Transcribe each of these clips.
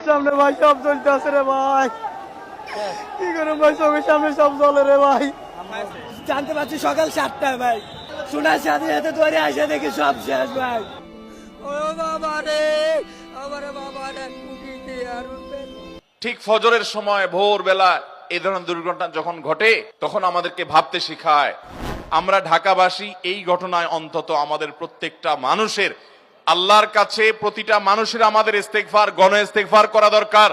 সামনে ভাই সব চলতেছে রে ভাই। কি করে ভাই চোখের সামনে সব চলে রে ভাই। জানতে পারছি সকাল সাতটায় ভাই। শোনার সাথে সাথে ধরে আসে দেখি সব শেষ ভাই। ও বাবা রে আমার বাবা রে ঠিক ফজরের সময় ভোরবেলা এই ধরনের দুর্ঘটনা যখন ঘটে তখন আমাদেরকে ভাবতে শেখায় আমরা ঢাকাবাসী এই ঘটনায় অন্তত আমাদের প্রত্যেকটা মানুষের আল্লাহর কাছে প্রতিটা মানুষের আমাদের ইস্তেকফার গণ ইস্তেকফার করা দরকার।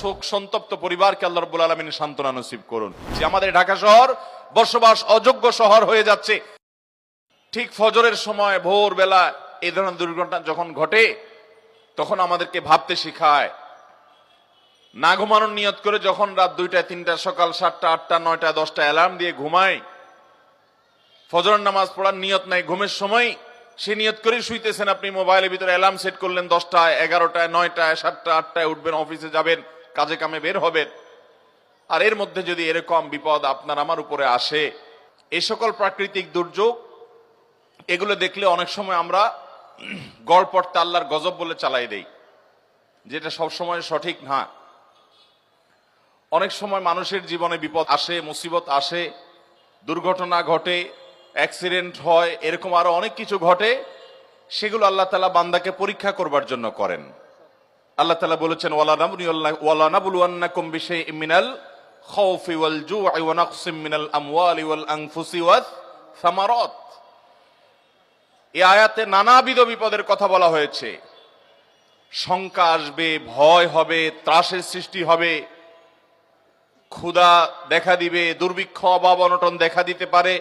শোক সন্তপ্ত পরিবারকে আল্লাহ রব্বুল আলমিন সান্ত্বনা নসিব করুন। যে আমাদের ঢাকা শহর বসবাস অযোগ্য শহর হয়ে যাচ্ছে। ঠিক ফজরের সময়, ভোরবেলা এই ধরনের দুর্ঘটনা যখন ঘটে, তখন আমাদেরকে ভাবতে শেখায়। না ঘুমানোর নিয়ত করে যখন রাত দুইটা, তিনটা, সকাল সাতটা, আটটা, নয়টা, দশটা অ্যালার্ম দিয়ে ঘুমাই। ফজর নামাজ পড়ার নিয়ত নাই, ঘুমের সময় সে নিয়ত করেই শুইতেছেন আপনি মোবাইলের ভিতরে অ্যালার্ম সেট করলেন দশটায়, এগারোটায়, নয়টায় সাতটা আটটায় উঠবেন, অফিসে যাবেন, কাজে কামে বের হবেন। আর এর মধ্যে যদি এরকম বিপদ আপনার আমার উপরে আসে এই সকল প্রাকৃতিক দুর্যোগ, এগুলো দেখলে অনেক সময় আমরা গড়পড়তে আল্লাহর গজব বলে চালাই দেই, যেটা সবসময় সঠিক না। অনেক সময় মানুষের জীবনে বিপদ আসে, মুসিবত আসে, দুর্ঘটনা ঘটে অ্যাক্সিডেন্ট হয়, এরকম আরও অনেক কিছু ঘটে, সেগুলো আল্লাহ তালা বান্দাকে পরীক্ষা করবার জন্য করেন। আল্লাহ তালা বলেছেন, ওয়ালা নাবুনি ওয়ালা আয়াতে নানাবিধ বিপদের কথা বলা হয়েছে। শঙ্কা আসবে, ভয় হবে, ত্রাসের সৃষ্টি হবে। ক্ষুধা দেখা দিবে, দুর্ভিক্ষ, অভাব, অনটন দেখা দিতে পারে।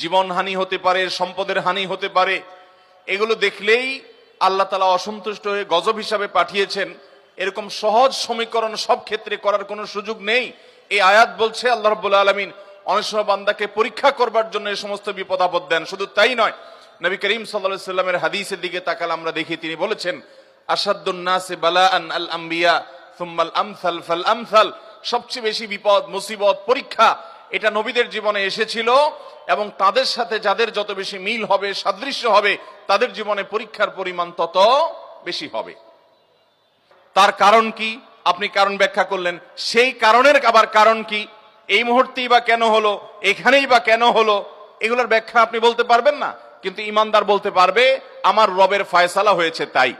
জীবন হানি হতে পারে, সম্পদের হানি হতে পারে, এগুলো দেখলেই আল্লাহ তালা অসন্তুষ্ট হয়ে গজব হিসাবে পাঠিয়েছেন। এরকম সহজ সমীকরণ সব ক্ষেত্রে করার কোনো সুযোগ নেই। এই আয়াত বলছে, আল্লাহ রব্বুল আলমিন অনেক বান্দাকে পরীক্ষা করবার জন্য এই সমস্ত বিপদ আপদ দেন। শুধু তাই নয়, নবী করিম সাল্লা সাল্লামের হাদিসের দিকে তাকালে আমরা দেখি, তিনি বলেছেন আসাদুন্নাসে বালা আন আল আম্বিয়া সুম্মাল আমসাল ফাল আমসাল, সবচেয়ে বেশি বিপদ, মুসিবত, পরীক্ষা এটা নবীদের জীবনে এসেছিল এবং তাদের সাথে যাদের যত বেশি মিল হবে, সাদৃশ্য হবে, তাদের জীবনে পরীক্ষার পরিমাণ তত বেশি হবে। তার কারণ কি? আপনি কারণ ব্যাখ্যা করলেন। সেই কারণের আবার কারণ কি? এই মুহূর্তেই বা কেন হলো? এখানেই বা কেন হলো? এগুলোর ব্যাখ্যা আপনি বলতে পারবেন না, কিন্তু ইমানদার বলতে পারবে, আমার রবের ফায়সালা হয়েছে তাই।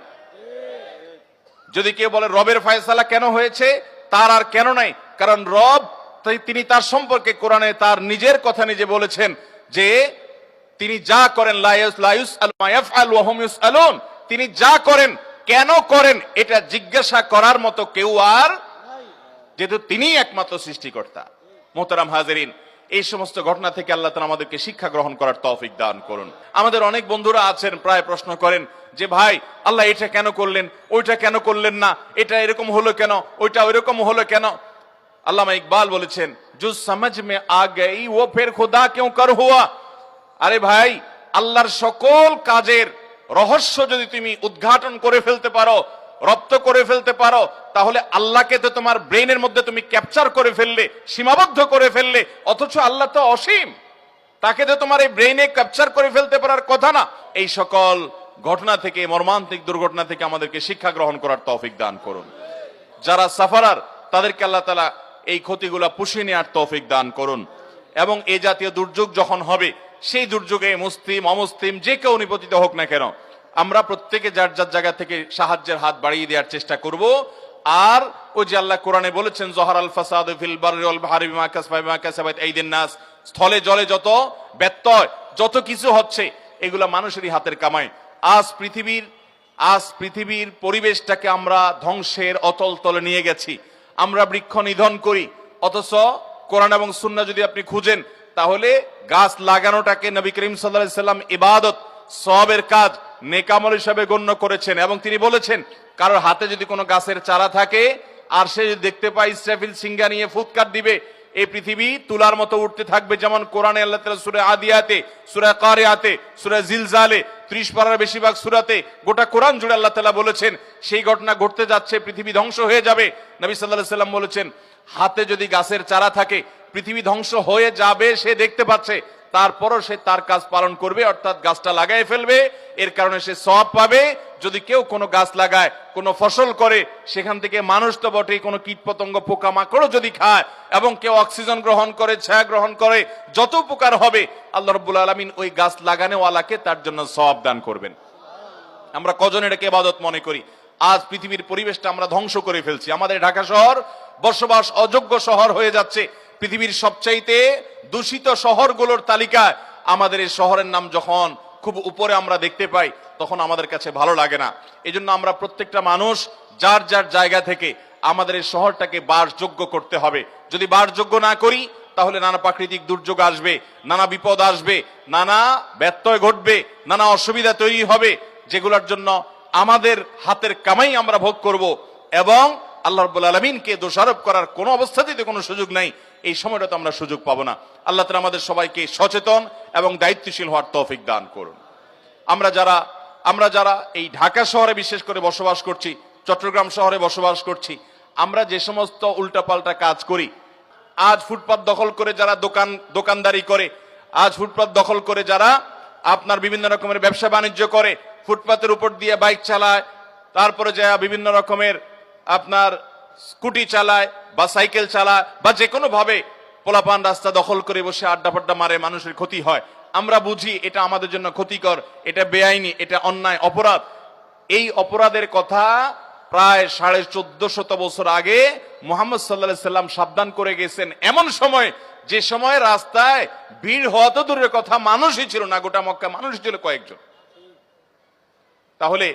যদি কেউ বলে রবের ফায়সালা কেন হয়েছে, তার আর কেন নাই, কারণ রব তাই তিনি তার সম্পর্কে কোরআনে তার নিজের কথা নিজে বলেছেন যে তিনি যা করেন লায়ুস লায়ুস আল মায়াফআল ওয়া হুম ইউসআলুন। তিনি যা করেন, কেন করেন, এটা জিজ্ঞাসা করার মতো কেউ আর যেহেতু তিনিই একমাত্র সৃষ্টিকর্তা। মোহতারাম হাজারিন, এই সমস্ত ঘটনা থেকে আল্লাহ তাআলা আমাদেরকে শিক্ষা গ্রহণ করার তৌফিক দান করুন। আমাদের অনেক বন্ধুরা আছেন, প্রায় প্রশ্ন করেন যে, ভাই, আল্লাহ এটা কেন করলেন? ওইটা কেন করলেন না? এটা এরকম হলো কেন? ওইটা ওইরকম হলো কেন? আল্লামা ইকবাল বলেছেন জো সমাজ মে আ গেই ও ফের খোদা কেউ কর হুয়া? আরে ভাই, আল্লাহর সকল কাজের রহস্য যদি তুমি উদ্ঘাটন করে ফেলতে পারো, রপ্ত করে ফেলতে পারো, তাহলে আল্লাহকে তো তোমার ব্রেনের মধ্যে তুমি ক্যাপচার করে ফেললে, সীমাবদ্ধ করে ফেললে, অথচ আল্লাহ তো অসীম। তাকে তো তোমার এই ব্রেনে ক্যাপচার করে ফেলতে পারার কথা না। এই সকল ঘটনা থেকে, মর্মান্তিক দুর্ঘটনা থেকে আমাদেরকে শিক্ষা গ্রহণ করার তৌফিক দান করুন। যারা সাফারার, তাদেরকে আল্লাহ তালা এই ক্ষতিগুলা পুষিয়ে নেওয়ার তৌফিক দান করুন। এবং এই জাতীয় দুর্যোগ যখন হবে, সেই দুর্যোগে মুসলিম, অমুসলিম, যে কেউ নিপতিত হোক না কেন, আমরা প্রত্যেকে যার যার জায়গা থেকে সাহায্যের হাত বাড়িয়ে দেওয়ার চেষ্টা করব। আর ওই যে আল্লাহ কোরআনে বলেছেন, জহর আল ফাসাদ ফিল বাররি নাস। স্থলে জলে যত ব্যত্যয়, যত কিছু হচ্ছে, এগুলা মানুষেরই হাতের কামাই। আজ পৃথিবীর আজ পৃথিবীর পরিবেশটাকে আমরা ধ্বংসের অতল তলে নিয়ে গেছি। আমরা বৃক্ষ নিধন করি। অথচ কোরআন এবং সুন্না যদি আপনি খুঁজেন, তাহলে গাছ লাগানোটাকে নবী করিম সাল্লাহ সাল্লাম ইবাদত সবের কাজ নেকামল হিসাবে গণ্য করেছেন এবং তিনি বলেছেন, কারোর হাতে যদি কোনো গাছের চারা থাকে, আর সে যদি দেখতে পায় ইসরাফিল সিঙ্গা নিয়ে ফুৎকার দিবে এই পৃথিবী তুলার মতো উঠতে থাকবে যেমন কোরআনে আল্লাহ সুরে আদিয়াতে, সুরে কারে কারিয়াতে, সুরে জিলজালে ত্রিশ পারার বেশিরভাগ সুরাতে গোটা কোরআন জুড়ে আল্লাহ তালা বলেছেন, সেই ঘটনা ঘটতে যাচ্ছে, পৃথিবী ধ্বংস হয়ে যাবে। নবী সাল্লাহ সাল্লাম বলেছেন হাতে যদি গাছের চারা থাকে, পৃথিবী ধ্বংস হয়ে যাবে, সে দেখতে পাচ্ছে। তারপরও সে তার কাজ পালন করবে, অর্থাৎ গাছটা লাগাই ফেলবে। এর কারণে সে সব পাবে। যদি কেউ কোনো গাছ লাগায়, কোনো ফসল করে, সেখান থেকে মানুষ তো বটেই কোনো কীটপতঙ্গ, পোকামাকড়ও যদি খায়, এবং কেউ অক্সিজেন গ্রহণ করে, ছায়া গ্রহণ করে, যত উপকার হবে, আল্লাহ রব্বুল আলমিন ওই গাছ লাগানোওয়ালাকে তার জন্য সব দান করবেন। আমরা কজন এটাকে মনে করি? আজ পৃথিবীর পরিবেশটা আমরা ধ্বংস করে ফেলছি। আমাদের ঢাকা শহর বসবাস অযোগ্য শহর হয়ে যাচ্ছে। পৃথিবীর সবচাইতে দূষিত শহরগুলোর তালিকায় আমাদের এই শহরের নাম যখন খুব উপরে আমরা দেখতে পাই, তখন আমাদের কাছে ভালো লাগে না। এজন্য আমরা প্রত্যেকটা মানুষ যার যার জায়গা থেকে আমাদের এই শহরটাকে বাসযোগ্য করতে হবে। যদি বাসযোগ্য না করি, তাহলে নানা প্রাকৃতিক দুর্যোগ আসবে, নানা বিপদ আসবে, নানা ব্যত্যয় ঘটবে, নানা অসুবিধা তৈরি হবে, যেগুলোর জন্য আমাদের হাতের কামাই আমরা ভোগ করব এবং আল্লাহ রব্বুল আলমিনকে দোষারোপ করার কোনো অবস্থাতেই তো কোনো সুযোগ নাই। এই সময়টা তো আমরা সুযোগ পাবো না। আল্লাহ তালা আমাদের সবাইকে সচেতন এবং দায়িত্বশীল হওয়ার তৌফিক দান করুন। আমরা যারা আমরা যারা এই ঢাকা শহরে বিশেষ করে বসবাস করছি, চট্টগ্রাম শহরে বসবাস করছি, আমরা যে সমস্ত উল্টাপাল্টা কাজ করি, আজ ফুটপাত দখল করে যারা দোকান, দোকানদারি করে, আজ ফুটপাত দখল করে যারা আপনার বিভিন্ন রকমের ব্যবসা বাণিজ্য করে, ফুটপাতের উপর দিয়ে বাইক চালায়, তারপরে যা বিভিন্ন রকমের আপনার স্কুটি চালায় বা সাইকেল চালায় বা যে কোনো ভাবে পোলাপান রাস্তা দখল করে বসে আড্ডা ফাড্ডা মারে, মানুষের ক্ষতি হয়। আমরা বুঝি এটা আমাদের জন্য ক্ষতিকর, এটা বেআইনি, এটা অন্যায়, অপরাধ। এই অপরাধের কথা প্রায় সাড়ে চোদ্দ শত বছর আগে মোহাম্মদ সাল্লাহ সাল্লাম সাবধান করে গেছেন। এমন সময়, যে সময় রাস্তায় ভিড় হওয়া তো দূরের কথা, মানুষই ছিল না, গোটা মক্কা মানুষই ছিল কয়েকজন। তাহলে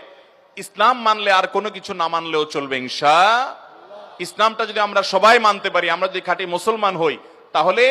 ইসলাম মানলে আর কোনো কিছু না মানলেও চলবে ইনশা ইসলামটা যদি আমরা সবাই মানতে পারি, আমরা যদি খাঁটি মুসলমান হই, তাহলে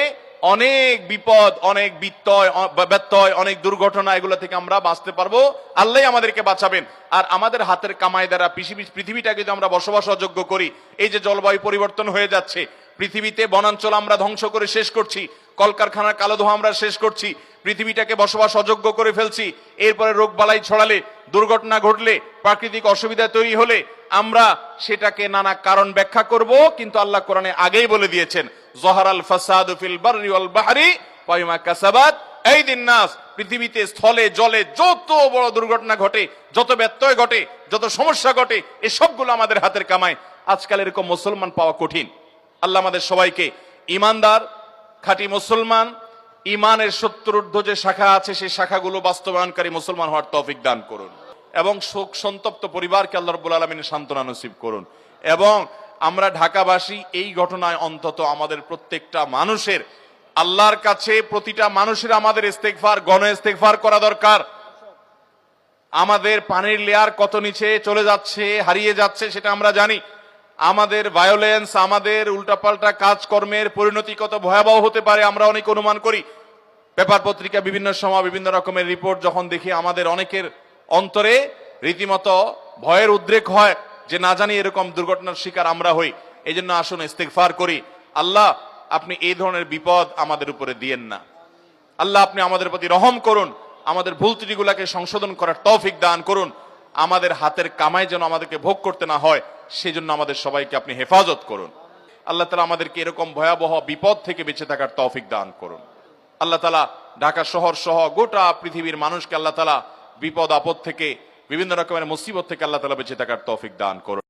অনেক বিপদ, অনেক বিত্তয় ব্যত্যয়, অনেক দুর্ঘটনা এগুলো থেকে আমরা বাঁচতে পারব। আল্লাহ আমাদেরকে বাঁচাবেন। আর আমাদের হাতের কামাই দ্বারা পৃথিবী পৃথিবীটাকে যদি আমরা বসবাস অযোগ্য করি, এই যে জলবায়ু পরিবর্তন হয়ে যাচ্ছে পৃথিবীতে বনাঞ্চল আমরা ধ্বংস করে শেষ করছি, কলকারখানার কালো ধোঁয়া আমরা শেষ করছি, পৃথিবীটাকে বসবাস অযোগ্য করে ফেলছি, এরপরে রোগ বালাই ছড়ালে, দুর্ঘটনা ঘটলে, প্রাকৃতিক অসুবিধা তৈরি হলে আমরা সেটাকে নানা কারণ ব্যাখ্যা করব, কিন্তু আল্লাহ কোরআনে আগেই বলে দিয়েছেন, জহারাল ফাসাদু ফিল বাররি ওয়াল বাহরি পাইমা কাসাবাত এই দিন নাস। পৃথিবীতে স্থলে, জলে যত বড় দুর্ঘটনা ঘটে, যত ব্যত্যয় ঘটে, যত সমস্যা ঘটে এই সবগুলো আমাদের হাতের কামায়। আজকাল এরকম মুসলমান পাওয়া কঠিন। আল্লাহ আমাদের সবাইকে ইমানদার, খাঁটি মুসলমান, ইমানের সত্তর যে শাখা আছে, সেই শাখাগুলো বাস্তবায়নকারী মুসলমান হওয়ার তৌফিক দান করুন। এবং শোক সন্তপ্ত পরিবারকে আল্লাহ রব্বুল আলমিনের সান্ত্বনা নসিব করুন। এবং আমরা ঢাকাবাসী এই ঘটনায় অন্তত আমাদের প্রত্যেকটা মানুষের আল্লাহর কাছে প্রতিটা মানুষের আমাদের ইস্তেকফার গণ ইস্তেকফার করা দরকার। আমাদের পানির লেয়ার কত নিচে চলে যাচ্ছে, হারিয়ে যাচ্ছে সেটা আমরা জানি। আমাদের ভায়োলেন্স আমাদের উল্টাপাল্টা কাজকর্মের পরিণতি কত ভয়াবহ হতে পারে, আমরা অনেক অনুমান করি। পেপার পত্রিকা বিভিন্ন সময় বিভিন্ন রকমের রিপোর্ট যখন দেখি আমাদের অনেকের অন্তরে রীতিমতো ভয়ের উদ্রেক হয় যে না জানি এরকম দুর্ঘটনার শিকার আমরা হই। এই জন্য আসুন ইস্তেকফার করি। আল্লাহ, আপনি এই ধরনের বিপদ আমাদের উপরে দিয়েন না। আল্লাহ, আপনি আমাদের প্রতি রহম করুন। আমাদের ভুল ত্রুটিগুলাকে সংশোধন করার তৌফিক দান করুন। আমাদের হাতের কামাই যেন আমাদেরকে ভোগ করতে না হয় সেই জন্য আমাদের সবাইকে আপনি হেফাজত করুন। আল্লাহ তালা আমাদেরকে এরকম ভয়াবহ বিপদ থেকে বেঁচে থাকার তৌফিক দান করুন। আল্লাহ তালা ঢাকা শহর সহ গোটা পৃথিবীর মানুষকে আল্লাহ তালা বিপদ আপদ থেকে, বিভিন্ন রকমের মুসিবত থেকে আল্লাহ তালা বেঁচে থাকার তৌফিক দান করুন।